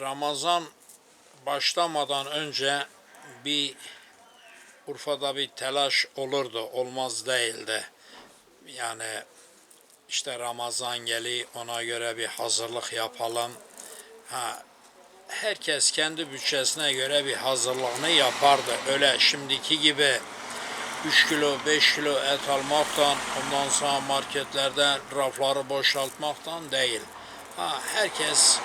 Ramazan başlamadan önce bir Urfa'da bir telaş olurdu, olmaz değildi. Yani işte Ramazan geli ona göre bir hazırlık yapalım. Ha, herkes kendi bütçesine göre bir hazırlığını yapardı. Öyle şimdiki gibi 3 kilo 5 kilo et almaktan ondan sonra marketlerde rafları boşaltmaktan değil. Ha, herkes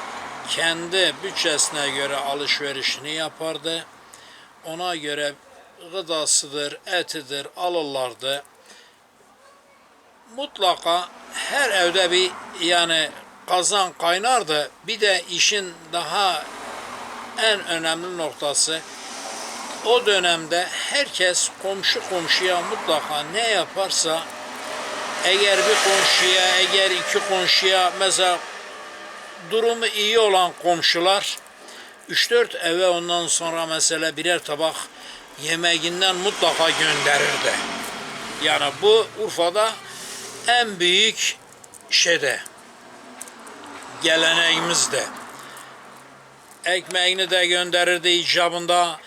kendi bütçesine göre alışverişini yapardı. Ona göre gıdasıdır, etidir alırlardı. Mutlaka her evde bir yani kazan kaynardı. Bir de işin daha en önemli noktası o dönemde herkes komşu komşuya mutlaka ne yaparsa eğer bir komşuya, eğer iki komşuya mesela durumu iyi olan komşular 3-4 eve ondan sonra mesela birer tabak yemeğinden mutlaka gönderirdi. Yani bu Urfa'da en büyük şeyde geleneğimizde. Ekmeğini de gönderirdi icabında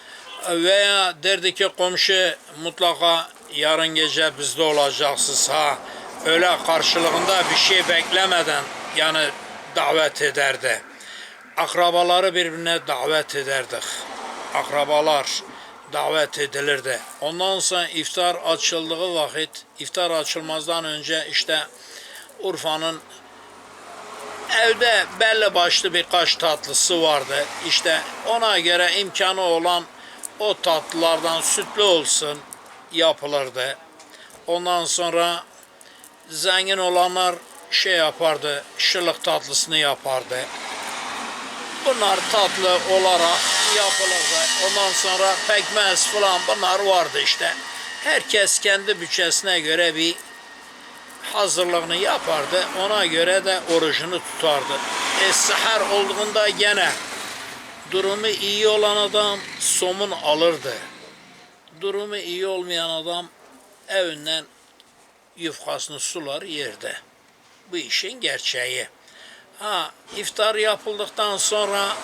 veya derdi ki komşu mutlaka yarın gece bizde olacaksınız ha. Öyle karşılığında bir şey beklemeden yani davet ederdi. Akrabaları birbirine davet ederdik. Akrabalar davet edilirdi. Ondan sonra iftar açıldığı vakit, iftar açılmazdan önce işte Urfa'nın evde belli başlı birkaç tatlısı vardı. İşte ona göre imkanı olan o tatlılardan sütlü olsun yapılırdı. Ondan sonra zengin olanlar şey yapardı, şırlık tatlısını yapardı. Bunlar tatlı olarak yapılırdı. Ondan sonra pekmez falan bunlar vardı işte. Herkes kendi bütçesine göre bir hazırlığını yapardı. Ona göre de orucunu tutardı. E seher olduğunda gene durumu iyi olan adam somun alırdı. Durumu iyi olmayan adam evinden yufkasını sular yerde. Bu işin gerçeği. Ha, iftar yapıldıktan sonra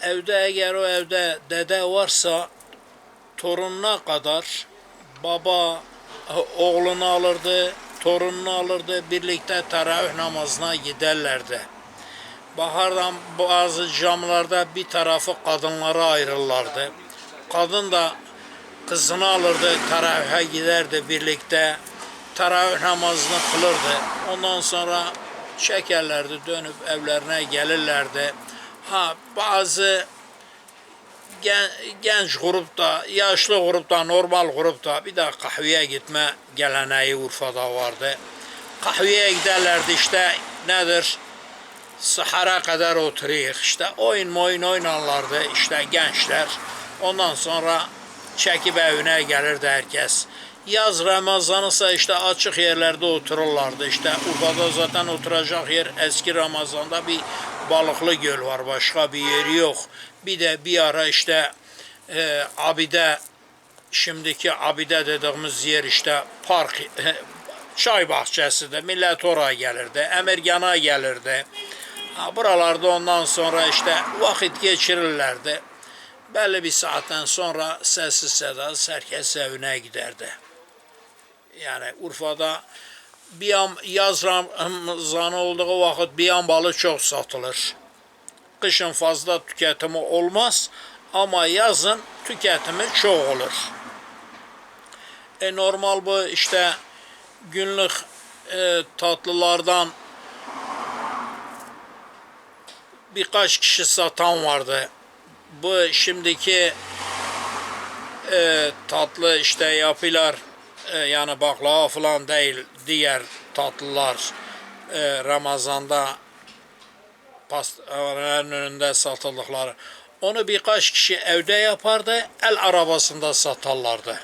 evde eğer o evde dede varsa torununa kadar baba oğlunu alırdı, torununu alırdı, birlikte teravih namazına giderlerdi. Bahardan bazı camlarda bir tarafı kadınlara ayrılırlardı. Kadın da kızını alırdı, teravihe giderdi birlikte. Teravih namazını kılırdı. Ondan sonra çekerlerdi, dönüp evlerine gelirlerdi. Ha bazı gen, genç grupta, yaşlı grupta, normal grupta bir de kahveye gitme geleneği Urfa'da vardı. Kahveye giderlerdi işte nedir? Sahara kadar oturuyor işte oyun oyun oynarlardı işte gençler. Ondan sonra çekip evine gelirdi herkes. Yaz Ramazanı ise işte açık yerlerde otururlardı. İşte Urfa'da zaten oturacak yer eski Ramazan'da bir balıklı göl var. Başka bir yeri yok. Bir de bir ara işte e, Abide şimdiki Abide dediğimiz yer işte park çay bahçesidir. Millet oraya gelirdi. Emirgan'a gelirdi. Ha, buralarda ondan sonra işte vakit geçirirlerdi. Belli bir saatten sonra sessiz sedasız herkes evine giderdi. Yani Urfa'da bir an yaz Ramazanı olduğu vakit bir an balı çok satılır. Kışın fazla tüketimi olmaz ama yazın tüketimi çok olur. E normal bu işte günlük e, tatlılardan birkaç kişi satan vardı. Bu şimdiki e, tatlı işte yapılar e, yani baklava falan değil diğer tatlılar e, Ramazan'da pastanelerin önünde satıldıkları. Onu birkaç kişi evde yapardı, el arabasında satarlardı.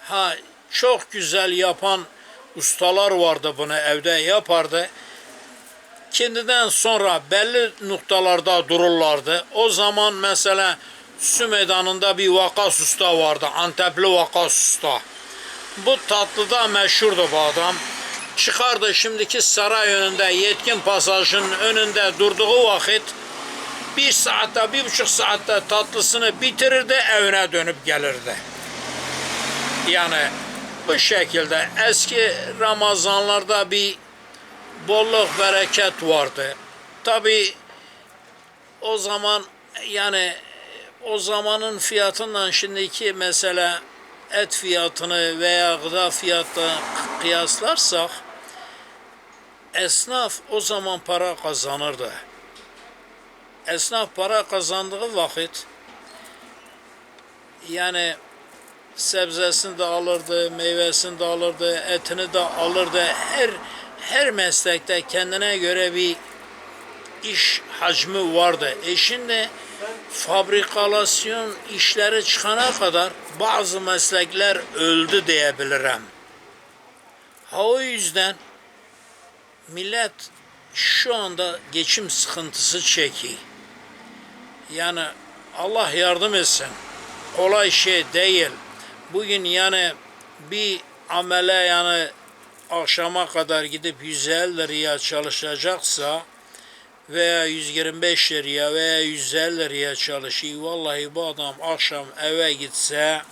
Ha çok güzel yapan ustalar vardı bunu evde yapardı. Kendinden sonra belli noktalarda dururlardı. O zaman mesela Su meydanında bir vakas usta vardı. Antepli vakas usta. Bu tatlıda meşhurdu bu adam. çıkardı şimdiki saray önünde yetkin pasajının önünde durduğu vakit bir saatte bir buçuk saatte tatlısını bitirirdi evine dönüp gelirdi. Yani bu şekilde eski Ramazanlarda bir bolluk bereket vardı. Tabi o zaman yani o zamanın fiyatından şimdiki mesela et fiyatını veya gıda fiyatını kıyaslarsak esnaf o zaman para kazanırdı. Esnaf para kazandığı vakit yani sebzesini de alırdı, meyvesini de alırdı, etini de alırdı. Her her meslekte kendine göre bir iş hacmi vardı. E şimdi fabrikalasyon işleri çıkana kadar bazı meslekler öldü diyebilirim. Ha o yüzden millet şu anda geçim sıkıntısı çekiyor. Yani Allah yardım etsin. Kolay şey değil. Bugün yani bir amele yani akşama kadar gidip 150 liraya çalışacaksa veya 125 liraya veya 150 liraya çalışıyor. Vallahi bu adam akşam eve gitse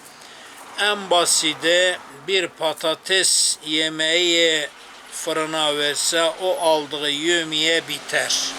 en basiti bir patates yemeği fırına verse o aldığı yemeğe biter.